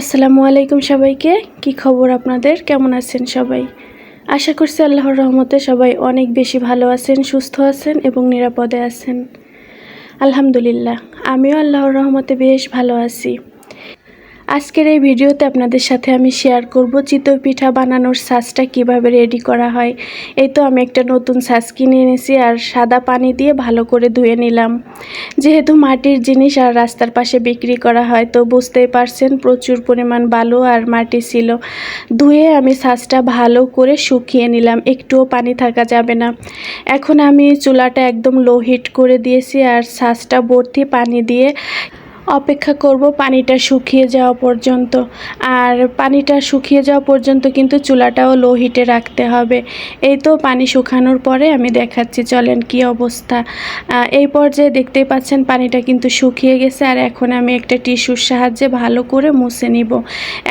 আসসালামু আলাইকুম সবাইকে। কি খবর আপনাদের? কেমন আছেন সবাই? আশা করছি আল্লাহর রহমতে সবাই অনেক বেশি ভালো আছেন, সুস্থ আছেন এবং নিরাপদে আছেন। আলহামদুলিল্লাহ, আমিও আল্লাহর রহমতে বেশ ভালো আছি। আজকের এই ভিডিওতে আপনাদের সাথে আমি শেয়ার করব চিতই পিঠা বানানোর সাজটা কীভাবে রেডি করা হয়। এই তো আমি একটা নতুন সাজ কিনে এনেছি আর সাদা পানি দিয়ে ভালো করে ধুয়ে নিলাম। যেহেতু মাটির জিনিস আর রাস্তার পাশে বিক্রি করা হয়, তো বুঝতেই পারছেন প্রচুর পরিমাণ বালু আর মাটি ছিল। ধুয়ে আমি সাজটা ভালো করে শুকিয়ে নিলাম, একটুও পানি থাকা যাবে না। এখন আমি চুলাটা একদম লো হিট করে দিয়েছি আর সাজটা ভর্তি পানি দিয়ে অপেক্ষা করব পানিটা শুকিয়ে যাওয়া পর্যন্ত। আর পানিটা শুকিয়ে যাওয়া পর্যন্ত কিন্তু চুলাটাও লো হিটে রাখতে হবে। এই তো পানি শুকানোর পরে আমি দেখাচ্ছি, চলেন কি অবস্থা। এই পর্যায়ে দেখতেই পাচ্ছেন পানিটা কিন্তু শুকিয়ে গেছে, আর এখন আমি একটা টিস্যুর সাহায্যে ভালো করে মুছে নিব।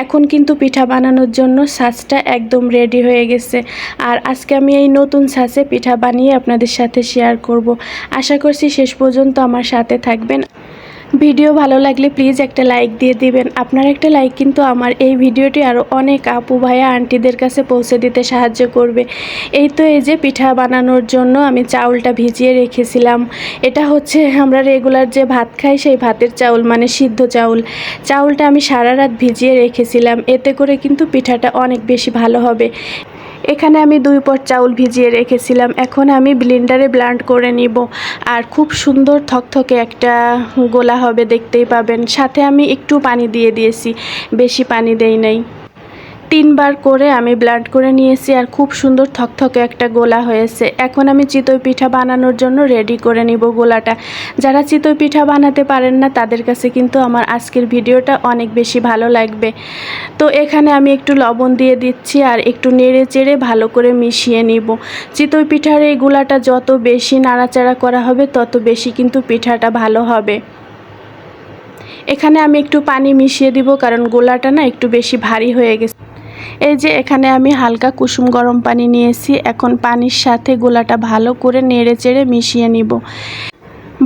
এখন কিন্তু পিঠা বানানোর জন্য সাজটা একদম রেডি হয়ে গেছে। আর আজকে আমি এই নতুন সাজে পিঠা বানিয়ে আপনাদের সাথে শেয়ার করব। আশা করছি শেষ পর্যন্ত আমার সাথে থাকবেন। ভিডিও ভালো লাগলে প্লিজ একটা লাইক দিয়ে দিবেন। আপনার একটা লাইক কিন্তু আমার এই ভিডিওটি আরও অনেক আপু ভাইয়া আন্টিদের কাছে পৌঁছে দিতে সাহায্য করবে। এই তো এই যে পিঠা বানানোর জন্য আমি চাউলটা ভিজিয়ে রেখেছিলাম। এটা হচ্ছে আমরা রেগুলার যে ভাত খাই সেই ভাতের চাউল মানে সিদ্ধ চাউল। চাউলটা আমি সারা রাত ভিজিয়ে রেখেছিলাম। এতে করে কিন্তু পিঠাটা অনেক বেশি ভালো হবে। এখানে আমি দুই পট চাউল ভিজিয়ে রেখেছিলাম। এখন আমি ব্লেন্ডারে ব্লান্ড করে নিব। আর খুব সুন্দর থকথকে একটা গোলা হবে, দেখতেই পাবেন। সাথে আমি একটু পানি দিয়ে দিয়েছি। বেশি পানি দেই নাই। তিনবার করে আমি ব্লান্ড করে নিয়েছি আর খুব সুন্দর থকথকে একটা গোলা হয়েছে। এখন আমি চিতই পিঠা বানানোর জন্য রেডি করে নিব গোলাটা। যারা চিতই পিঠা বানাতে পারেন না, তাদের কাছে কিন্তু আমার আজকের ভিডিওটা অনেক বেশি ভালো লাগবে। তো এখানে আমি একটু লবণ দিয়ে দিচ্ছি আর একটু নেড়ে চেড়ে ভালো করে মিশিয়ে নিব। চিতই পিঠার এই গোলাটা যত বেশি নাড়াচাড়া করা হবে, তত বেশি কিন্তু পিঠাটা ভালো হবে। এখানে আমি একটু পানি মিশিয়ে দিব, কারণ গোলাটা না একটু বেশি ভারী হয়ে গেছে। এই যে এখানে আমি হালকা কুসুম গরম পানি নিয়েছি, এখন পানির সাথে গোলাটা ভালো করে নেড়ে চেড়ে মিশিয়ে নিব।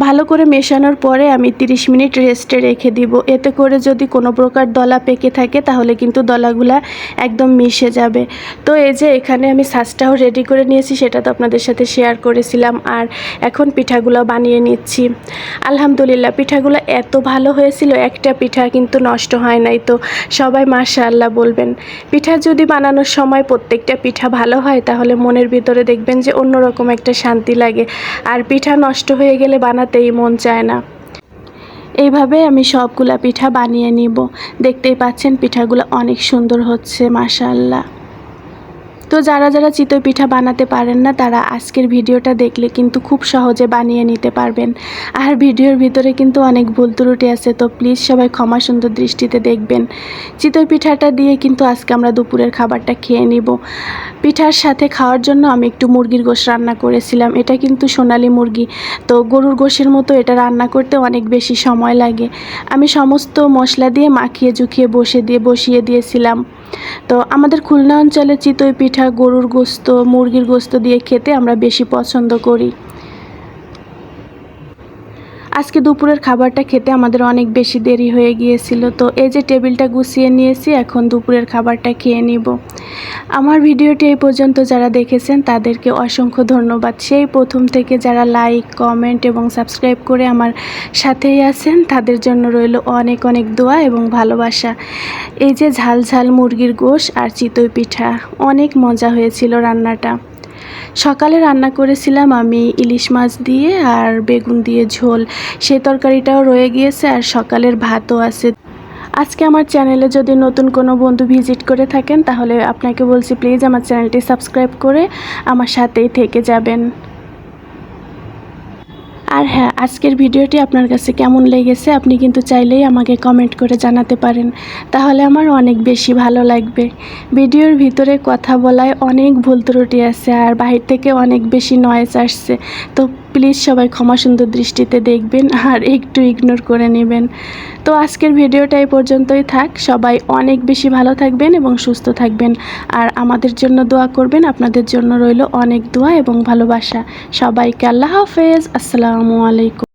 ভালো করে মেশানোর পরে আমি 30 মিনিট রেস্টে রেখে দিব। এতে করে যদি কোনো প্রকার দলা পেকে থাকে, তাহলে কিন্তু দলাগুলা একদম মিশে যাবে। তো এই যে এখানে আমি সাজটাও রেডি করে নিয়েছি, সেটা তো আপনাদের সাথে শেয়ার করেছিলাম। আর এখন পিঠাগুলো বানিয়ে নিচ্ছি। আলহামদুলিল্লাহ, পিঠাগুলো এত ভালো হয়েছিল, একটা পিঠা কিন্তু নষ্ট হয় নাই তো। সবাই মাশা আল্লাহ বলবেন। পিঠা যদি বানানোর সময় প্রত্যেকটা পিঠা ভালো হয়, তাহলে মনের ভিতরে দেখবেন যে অন্যরকম একটা শান্তি লাগে। আর পিঠা নষ্ট হয়ে গেলে বানাতে বানাতেই মন চায় না। এইভাবে আমি সবগুলা পিঠা বানিয়ে নিব। দেখতেই পাচ্ছেন, পিঠাগুলো অনেক সুন্দর হচ্ছে মাশাল্লাহ তো যারা যারা চিতই পিঠা বানাতে পারেন না, তারা আজকের ভিডিওটা দেখলে কিন্তু খুব সহজে বানিয়ে নিতে পারবেন। আর ভিডিওর ভিতরে কিন্তু অনেক ভুল ত্রুটি আছে, তো প্লিজ সবাই ক্ষমা সুন্দর দৃষ্টিতে দেখবেন। চিতই পিঠাটা দিয়ে কিন্তু আজকে আমরা দুপুরের খাবারটা খেয়ে নিব। পিঠার সাথে খাওয়ার জন্য আমি একটু মুরগির গোশ রান্না করেছিলাম। এটা কিন্তু সোনালি মুরগি, তো গরুর গোশের মতো এটা রান্না করতে অনেক বেশি সময় লাগে। আমি সমস্ত মশলা দিয়ে মাখিয়ে জুখিয়ে বসে দিয়ে, বসিয়ে দিয়েছিলাম। তো আমাদের খুলনা অঞ্চলে চিতই পিঠা, গরুর গোস্ত, মুরগির গোস্ত দিয়ে খেতে আমরা বেশি পছন্দ করি। আজকে দুপুরের খাবারটা খেতে আমাদের অনেক বেশি দেরি হয়ে গিয়েছিল, তো এই যে টেবিলটা গুছিয়ে নিয়েছি, এখন দুপুরের খাবারটা খেয়ে নিব। আমার ভিডিওটি এই পর্যন্ত যারা দেখেছেন, তাদেরকে অসংখ্য ধন্যবাদ। সেই প্রথম থেকে যারা লাইক, কমেন্ট এবং সাবস্ক্রাইব করে আমার সাথেই আছেন, তাদের জন্য রইল অনেক অনেক দোয়া এবং ভালোবাসা। এই যে ঝাল ঝাল মুরগির গোশ আর চিতই পিঠা, অনেক মজা হয়েছিল রান্নাটা। সকালে রান্না করেছিলাম আমি ইলিশ মাছ দিয়ে আর বেগুন দিয়ে ঝোল। সে তরকারিটাও রয়ে গিয়েছে আর সকালের ভাতও আছে। আজকে আমার চ্যানেলে যদি নতুন কোনো বন্ধু ভিজিট করে থাকেন, তাহলে আপনাকে বলছি প্লিজ আমার চ্যানেলটি সাবস্ক্রাইব করে আমার সাথেই থেকে যাবেন। আর হ্যাঁ আজকের ভিডিওটি আপনার কাছে কেমন লেগেছে আপনি কিন্তু চাইলেই আমাকে কমেন্ট করে জানাতে পারেন। তাহলে আমার অনেক বেশি ভালো লাগবে। ভিডিওর ভিতরে কথা বলায় অনেক ভুল ত্রুটি আছে আর বাহির থেকে অনেক বেশি নয়েজ আসছে। তো প্লিজ সবাই ক্ষমা সুন্দর দৃষ্টিতে দেখবেন আর একটু ইগনোর করে নেবেন। তো আজকের ভিডিওটা এই পর্যন্তই থাক। সবাই অনেক বেশি ভালো থাকবেন এবং সুস্থ থাকবেন। আর আমাদের জন্য দোয়া করবেন। আপনাদের জন্য রইল অনেক দোয়া এবং ভালোবাসা। সবাইকে আল্লাহ হাফেজ। আসসালামু আলাইকুম।